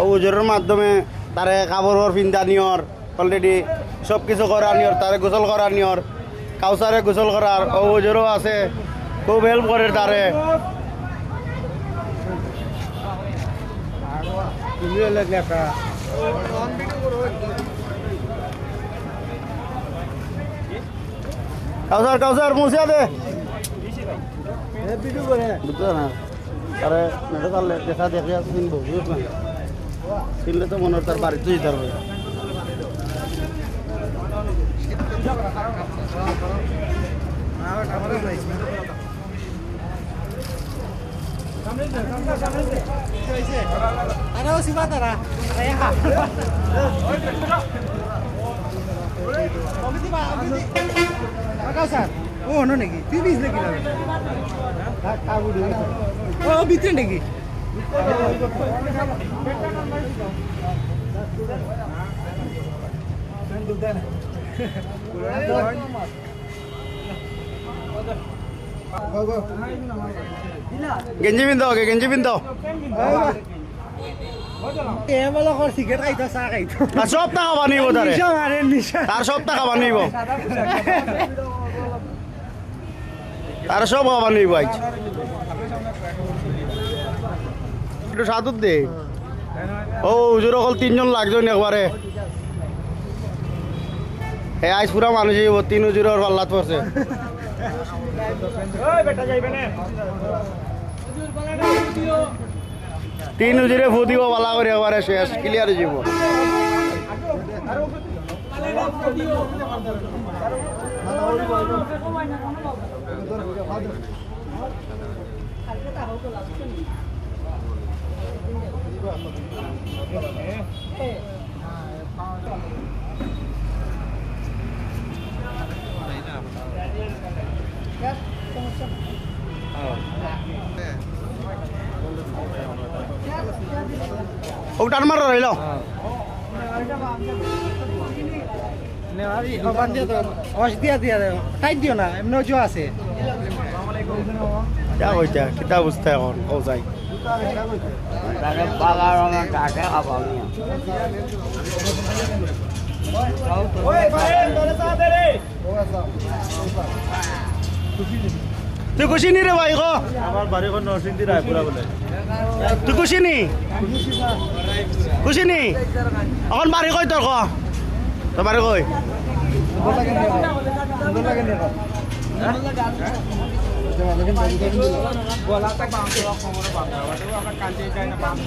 ও উজোরের মাধ্যমে তারে কাপড় পিন্ধা নিয়র অলরেডি সব কিছু করা নিয়র, তারে গোসল করা নিয়র, কাউসারে গোসল করার, ও আছে, খুব হেল্প করে তারে। কাউসার কাউসার, মুছিয়া দে। চিনলে তো মনে হয় তার বাড়িতে যেতে পারবে Ano si Bata na? Kaya ka. Komiti ba? Komiti. Makaw sir. Oh, ano nagi? TVs lagi na. Kagu Oh. গেঞ্জি পিন্ধ ওকে গেঞ্জি পিন্ধ Eh, kayak itu. তার সব টাকা বানিব. তার সব টাকা বানিব তার সব বানিব আজ একটু সাধুর দে। ও উজুর অকল তিনজন লাগজন একবারে। হে আজ পুরা মানুষ হইব, তিন উজুরের পাল্লাত পড়ছে। তিন উজুরে ফু দিব পালা করে একবারে শেষ ক্লিয়ার যাব। ও টান মারো রইল। Dia na. Emno jo ase. যা কইতা কিতা বুঝতে এখন ও যাই। তুই খুশি নি রে ভাই ক? আমার বাড়িখন নরসিংদী রায়পুরা বলে। তুই খুশি নি? খুশি নি? এখন বাড়ি কই তোর বাড়ি কই kalau kamu bang, waktu aku kan kantin kain bang.